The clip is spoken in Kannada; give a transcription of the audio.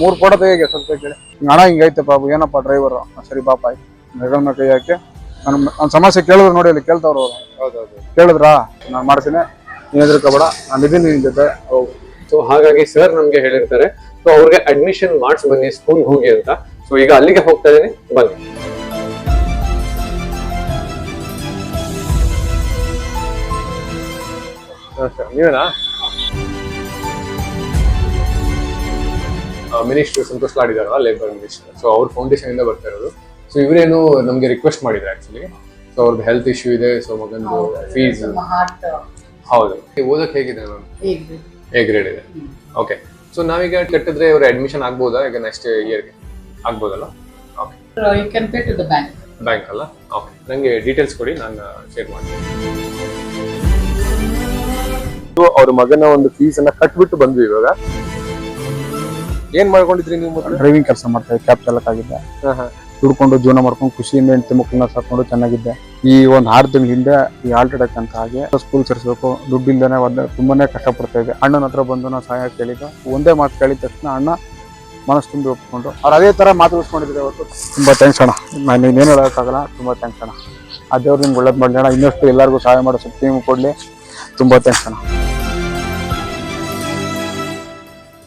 ಮೂರು ಫೋಟೋ ತೆಗಿಗೆ ಸ್ವಲ್ಪ ಕೇಳಿ. ಹಣ ಹಿಂಗೈತೆ ಬಾಬು ಏನಪ್ಪ ಡ್ರೈವರ್ ಸರಿ ಬಾಪ ಆಯ್ತು. ಮೇಲೆ ಕೈ ಹಾಕಿ. ನನ್ನ ನನ್ನ ಸಮಸ್ಯೆ ಕೇಳಿದ್ರು ನೋಡಿ ಅಲ್ಲಿ ಕೇಳ್ತಾವ್ರು ಅವ್ರು. ಹೌದೌದು. ಕೇಳಿದ್ರಾ? ನಾನು ಮಾಡ್ತೀನಿ. ನೀನ್ ಹೆದರ್ಕೋಬೇಡ ನಾನು ಇದೀನಿ ನಿನ್ ಜೊತೆ. ಸೊ ಹಾಗಾಗಿ ಸರ್ ನಮ್ಗೆ ಹೇಳಿರ್ತಾರೆ ಸೊ ಅವ್ರಿಗೆ ಅಡ್ಮಿಷನ್ ಮಾಡಿಸ್ ಬನ್ನಿ ಸ್ಕೂಲ್ ಹೋಗಿ ಅಂತ. ಸೊ ಈಗ ಅಲ್ಲಿಗೆ ಹೋಗ್ತಾ ಇದೀನಿ ಬನ್ನಿ. ನೀವೇನಾ? ಮಿನಿಸ್ಟರ್ ಸಂತೋಷ್ ಲಾಡ್ ಇದಾರಲ್ಲ ಲೇಬರ್ ಮಿನಿಸ್ಟರ್. ಸೊ ಅವ್ರ ಫೌಂಡೇಶನ್ ಇಂದ ಬರ್ತಾ ಇರೋದು. ಸೊ ಇವರೇನು ನಮಗೆ ರಿಕ್ವೆಸ್ಟ್ ಮಾಡಿದ್ರು ಆಕ್ಚುಲಿ ಸೊ ಅವ್ರದ್ದು ಹೆಲ್ತ್ ಇಶ್ಯೂ ಇದೆ ಸೊ ಮಗಂದು ಫೀಸ್ ಹೌದು. ಓದಕ್ ಹೇಗಿದೆ ಮ್ಯಾಮ್ ಎ ಗ್ರೇಡ್ ಇದೆ. ಓಕೆ ಸೊ ನಾವೀಗ ಕಟ್ಟಿದ್ರೆ ಇವ್ರ ಅಡ್ಮಿಷನ್ ಆಗ್ಬೋದಾ? ಈಗ ನೆಕ್ಸ್ಟ್ ಇಯರ್ಗೆ ಆಗ್ಬೋದಲ್ಲ? Okay you can pay to the bank bank ಅಲ್ಲ? ಓಕೆ ನನಗೆ ಡೀಟೇಲ್ಸ್ ಕೊಡಿ ನಾನು ಶೇರ್ ಮಾಡ್ತೀನಿ. ಅವ್ರ ಮಗನ ಒಂದು ಫೀಸ್ ಅನ್ನ ಕಟ್ಬಿಟ್ಟು ಬಂದ್ವಿ ಇವಾಗ. ಏನ್ ಮಾಡ್ಕೊಂಡಿದ್ರಿ ನೀವು ಡ್ರೈವಿಂಗ್ ಕೆಲಸ ಮಾಡ್ತಾ ಇದ್ದೆ ಕ್ಯಾಬ್ ಚಾಲಕ ಆಗಿದ್ದೆ. ದುಡ್ಕೊಂಡು ಜೀವನ ಮಾಡ್ಕೊಂಡು ಖುಷಿಯಿಂದ ಹೆಂಡತಿ ಮಕ್ಕಳನ್ನ ಸಾಕೊಂಡು ಚೆನ್ನಾಗಿದ್ದೆ. ಈ ಒಂದು ಆರು ತಿಂಗಳ ಹಿಂದೆ ಈ ಆಲ್ಟೆಡಕ್ ಅಂತ ಹಾಗೆ ಸ್ಕೂಲ್ ಸೇರಿಸ್ಬೇಕು. ದುಡ್ಡಿಲ್ದೇನೆ ಒಂದು ತುಂಬಾನೇ ಕಷ್ಟಪಡ್ತಾ ಇದ್ದೆ. ಅಣ್ಣನ ಹತ್ರ ಬಂದು ನಾನು ಸಹಾಯ ಕೇಳಿದ್ದೆ. ಒಂದೇ ಮಾತು ಕೇಳಿದ ತಕ್ಷಣ ಅಣ್ಣ ಮನಸ್ಸು ತುಂಬಿ ಒಪ್ಕೊಂಡು ಅವ್ರು ಅದೇ ತರ ಮಾತು ಉಳಿಸ್ಕೊಂಡಿದ್ರೆ ಅವತ್ತು. ತುಂಬಾ ಥ್ಯಾಂಕ್ಸ್ ಅಣ್ಣ. ನಾನು ಇನ್ನೇನು ಹೇಳೋಕ್ಕಾಗಲ್ಲ ತುಂಬಾ ಥ್ಯಾಂಕ್ಸ್ ಅಣ್ಣ. ಆ ದೇವ್ರು ನಿಮ್ಗೆ ಒಳ್ಳೇದು ಮಾಡಲಿ ಅಣ್ಣ. ಇನ್ನಷ್ಟು ಎಲ್ಲರಿಗೂ ಸಹಾಯ ಮಾಡೋ ಶಕ್ತಿ ನಿಮ್ಗೆ ಕೊಡ್ಲಿ. ತುಂಬಾ ಥ್ಯಾಂಕ್ಸ್ ಅಣ್ಣ.